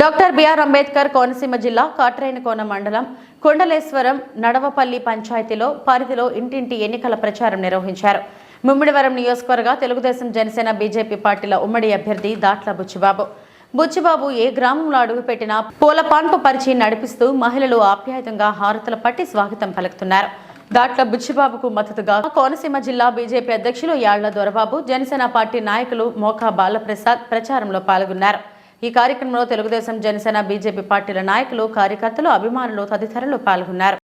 Doctor BR Ambedkar Konaseema జిల్లా కాట్రేనికోన మండలం కొండలేశ్వరం నడవపల్లి పంచాయతీలో పరిధిలో ఇంటింటి ఎన్నికల ప్రచారం నిర్వహించారు. ముమ్మిడివరం నియోజకవర్గ తెలుగుదేశం జనసేన బీజేపీ పార్టీల ఉమ్మడి అభ్యర్థి దాట్ల బుచ్చిబాబు. బుచ్చిబాబు ఏ గ్రామంలో అడుగుపెట్టినా పూల పాన్పు పరిచి నడిపిస్తూ మహిళలు ఆప్యాయతంగా హారతుల పట్టి స్వాగతం పలుకుతున్నారు. దాట్ల బుచ్చిబాబుకు మద్దతుగా కోనసీమ జిల్లా బీజేపీ అధ్యక్షులు యాళ్ళ దొరబాబు జనసేన పార్టీ నాయకులు మోకా బాలప్రసాద్ ప్రచారంలో పాల్గొన్నారు. ఈ కార్యక్రమంలో తెలుగుదేశం జనసేన బీజేపీ పార్టీల నాయకులు కార్యకర్తలు అభిమానులు తదితరులు పాల్గొన్నారు.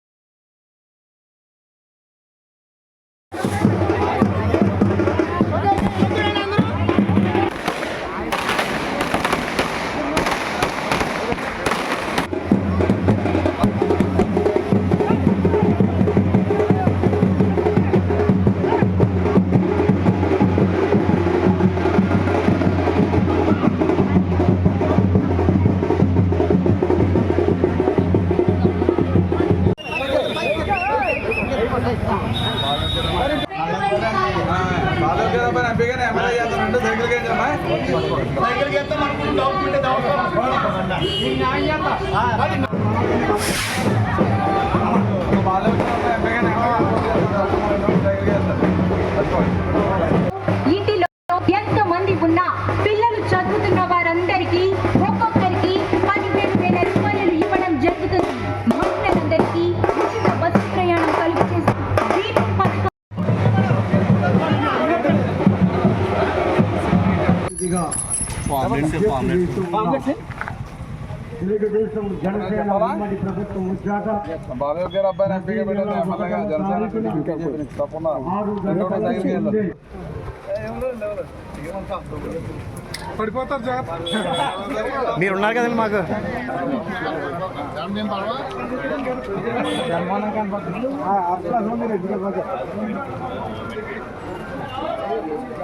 గారు అబ్బాయి ఎంపీగానే సైకిల్కి వెళ్తారు ఇంటిలో ఎంత మంది ఉన్నా తెలుగుదేశం జనసేన ఉమ్మడి ప్రభుత్వం వచ్చాక బాలయ్య గారు అబ్బాయి ఎంపీగా పెట్టండి ఎమ్మెల్యేగా జనసేన బీజేపీ తప్పకుండా ఆరు రెండు గంటల సైకిల్కి వెళ్తారు పడిపోతారు సార్ మీరు ఉన్నారు కదండి మాకు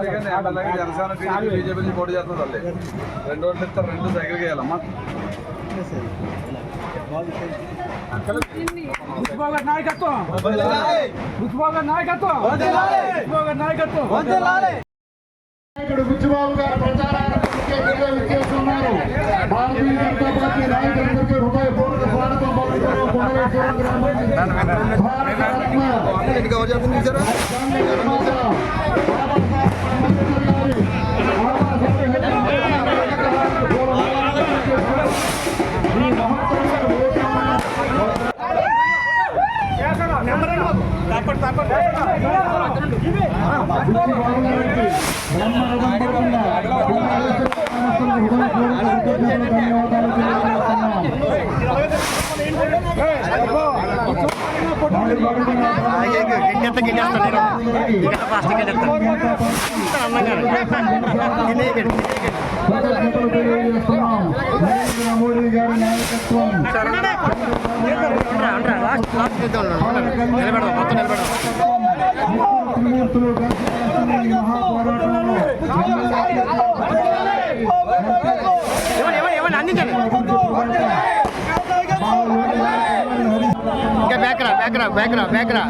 ఎంపీగానే ఎమ్మెల్యేగా జనసేన టీడీపీ బీజేపీ నుంచి పోటీ చేస్తాం తల్లి రెండు ఓట్లు ఇస్తారు రెండు సైకిల్కి వెళ్ళమ్మా నాయకత్వం. నాయకత్వం. నాయకత్వం. ఇక్కడ బుచ్చిబాబు గారు ప్రచారానికి విచ్చేస్తున్నారు భారతీయ జనతా పార్టీ నాయకులందరికీ హృదయపూర్వక స్వాగతం పలుకుతున్న కొండవేశ్వరం గ్రామం భారత బుచ్చిబాబు గారికి నేను ఫాస్ట్ మోడీ గారి నాయకత్వం అందించండి ఇంకా బ్యాక్రా బ్యాక్రా బ్యాక్రా బ్యాక్రా